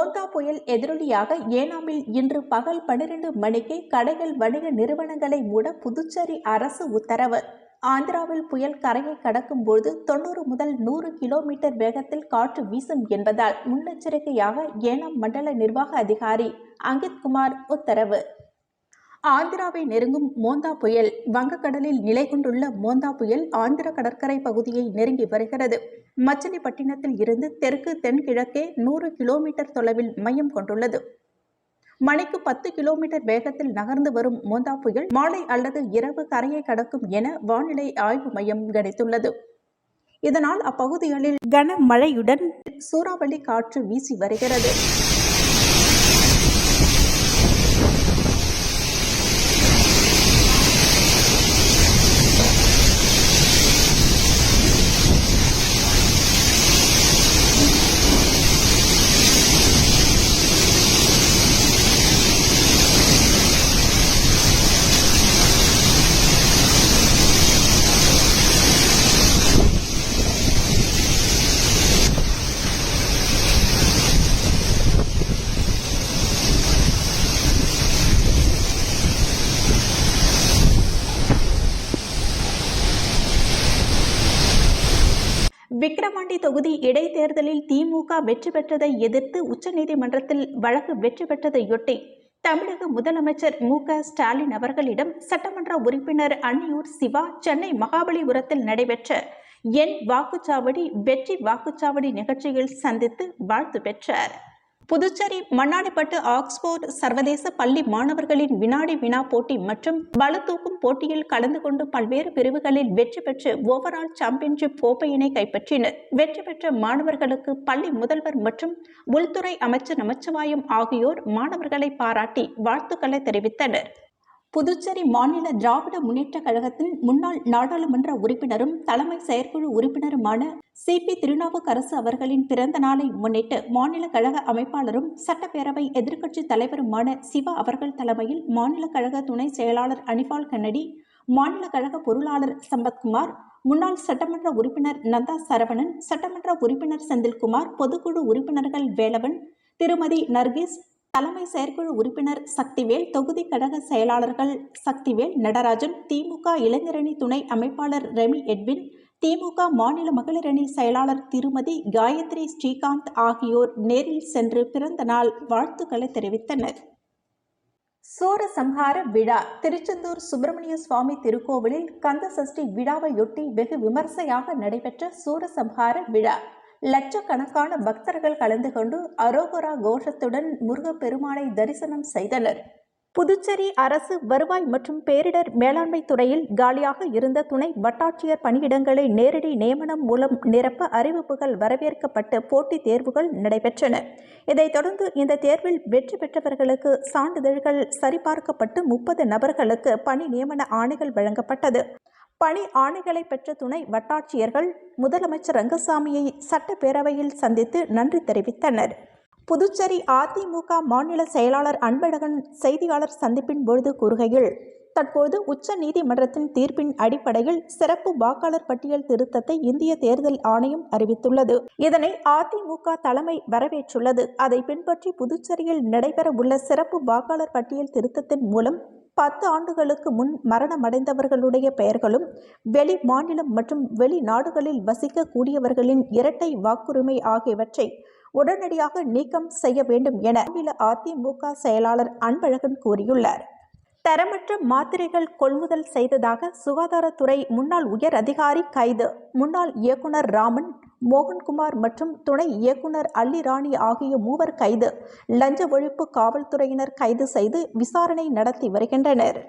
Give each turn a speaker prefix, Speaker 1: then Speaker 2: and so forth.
Speaker 1: Kota புயல் எதிரொலியாக ஏனாமில் இன்று பகல் பனிரெண்டு மணிக்கு கடைகள் வணிக நிறுவனங்களை மூட புதுச்சேரி அரசு உத்தரவு ஆந்திராவில் புயல் கரையை கடக்கும் போது தொண்ணூறு முதல் நூறு கிலோமீட்டர் வேகத்தில் காற்று வீசும் என்பதால் முன்னெச்சரிக்கையாக ஏனாம் மண்டல நிர்வாக அதிகாரி அங்கித் குமார் உத்தரவு ஆந்திராவை நெருங்கும் மோந்தா புயல் வங்கக்கடலில் நிலை கொண்டுள்ள மோந்தா புயல் ஆந்திர கடற்கரை பகுதியை நெருங்கி வருகிறது மச்சலிப்பட்டினத்தில் இருந்து தெற்கு தென்கிழக்கே நூறு கிலோமீட்டர் தொலைவில் மையம் கொண்டுள்ளது மணிக்கு பத்து கிலோமீட்டர் வேகத்தில் நகர்ந்து வரும் மோந்தா புயல் மாலை அல்லது இரவு கரையை கடக்கும் என வானிலை ஆய்வு மையம் கிடைத்துள்ளது இதனால் அப்பகுதிகளில் கனமழையுடன் சூறாவளி காற்று வீசி வருகிறது
Speaker 2: விக்கிரவாண்டி தொகுதி இடைத்தேர்தலில் திமுக வெற்றி பெற்றதை எதிர்த்து உச்சநீதிமன்றத்தில் வழக்கு வெற்றி பெற்றதையொட்டி தமிழக முதலமைச்சர் மு க ஸ்டாலின் அவர்களிடம் சட்டமன்ற உறுப்பினர் அன்னியூர் சிவா சென்னை மகாபலிபுரத்தில் நடைபெற்ற என் வாக்குச்சாவடி வெற்றி வாக்குச்சாவடி நிகழ்ச்சியில் சந்தித்து வாழ்த்து பெற்றார் புதுச்சேரி மண்ணாடிப்பட்டு ஆக்ஸ்போர்ட் சர்வதேச பள்ளி மாணவர்களின் வினாடி வினா போட்டி மற்றும் தூக்கும் போட்டியில் கலந்து கொண்டு பல்வேறு பிரிவுகளில் வெற்றி பெற்று ஓவரால் சாம்பியன்ஷிப் கோப்பையினை கைப்பற்றினர் வெற்றி பெற்ற மாணவர்களுக்கு பள்ளி முதல்வர் மற்றும் உள்துறை அமைச்சர் நமச்சிவாயம் ஆகியோர் மாணவர்களை பாராட்டி வாழ்த்துக்களை தெரிவித்தனர் புதுச்சேரி மாநில திராவிட முன்னேற்ற கழகத்தின் முன்னாள் நாடாளுமன்ற உறுப்பினரும் தலைமை செயற்குழு உறுப்பினருமான சி பி திருநாவுக்கரசு அவர்களின் பிறந்த நாளை முன்னிட்டு மாநில கழக அமைப்பாளரும் சட்டப்பேரவை எதிர்க்கட்சி தலைவருமான சிவா அவர்கள் தலைமையில் மாநில கழக துணை செயலாளர் அனிபால் கன்னடி மாநில கழக பொருளாளர் சம்பத்குமார் முன்னாள் சட்டமன்ற உறுப்பினர் நந்தா சரவணன் சட்டமன்ற உறுப்பினர் செந்தில்குமார் பொதுக்குழு உறுப்பினர்கள் வேலவன் திருமதி நர்கிஸ் தலைமை செயற்குழு உறுப்பினர் சக்திவேல் தொகுதி கழக செயலாளர்கள் சக்திவேல் நடராஜன் திமுக இளைஞரணி துணை அமைப்பாளர் ரெமி எட்வின் திமுக மாநில மகளிரணி செயலாளர் திருமதி காயத்ரி ஸ்ரீகாந்த் ஆகியோர் நேரில் சென்று பிறந்த நாள் வாழ்த்துக்களை தெரிவித்தனர்
Speaker 3: சூரசம்ஹார விழா திருச்செந்தூர் சுப்பிரமணிய சுவாமி திருக்கோவிலில் கந்தசஷ்டி விழாவையொட்டி வெகு விமர்சையாக நடைபெற்ற சூரசம்ஹார விழா லட்சக்கணக்கான பக்தர்கள் கலந்து கொண்டு அரோகரா கோஷத்துடன் பெருமாளை தரிசனம் செய்தனர் புதுச்சேரி அரசு வருவாய் மற்றும் பேரிடர் மேலாண்மை துறையில் காலியாக இருந்த துணை வட்டாட்சியர் பணியிடங்களை நேரடி நியமனம் மூலம் நிரப்ப அறிவிப்புகள் வரவேற்கப்பட்டு போட்டித் தேர்வுகள் நடைபெற்றன இதைத் தொடர்ந்து இந்த தேர்வில் வெற்றி பெற்றவர்களுக்கு சான்றிதழ்கள் சரிபார்க்கப்பட்டு முப்பது நபர்களுக்கு பணி நியமன ஆணைகள் வழங்கப்பட்டது பணி ஆணைகளை பெற்ற துணை வட்டாட்சியர்கள் முதலமைச்சர் ரங்கசாமியை சட்டப்பேரவையில் சந்தித்து நன்றி தெரிவித்தனர் புதுச்சேரி அதிமுக மாநில செயலாளர் அன்பழகன் செய்தியாளர் சந்திப்பின் பொழுது கூறுகையில் தற்போது உச்ச நீதிமன்றத்தின் தீர்ப்பின் அடிப்படையில் சிறப்பு வாக்காளர் பட்டியல் திருத்தத்தை இந்திய தேர்தல் ஆணையம் அறிவித்துள்ளது இதனை அதிமுக தலைமை வரவேற்றுள்ளது அதை பின்பற்றி புதுச்சேரியில் நடைபெற உள்ள சிறப்பு வாக்காளர் பட்டியல் திருத்தத்தின் மூலம் பத்து ஆண்டுகளுக்கு முன் மரணமடைந்தவர்களுடைய பெயர்களும் வெளி மாநிலம் மற்றும் வெளிநாடுகளில் வசிக்கக்கூடியவர்களின் இரட்டை வாக்குரிமை ஆகியவற்றை உடனடியாக நீக்கம் செய்ய வேண்டும் என மாநில அதிமுக செயலாளர் அன்பழகன் கூறியுள்ளார் தரமற்ற மாத்திரைகள் கொள்முதல் செய்ததாக சுகாதாரத்துறை முன்னாள் உயர் அதிகாரி கைது முன்னாள் இயக்குனர் ராமன் மோகன்குமார் மற்றும் துணை இயக்குனர் அல்லி ராணி ஆகிய மூவர் கைது லஞ்ச ஒழிப்பு காவல்துறையினர் கைது செய்து விசாரணை நடத்தி வருகின்றனர்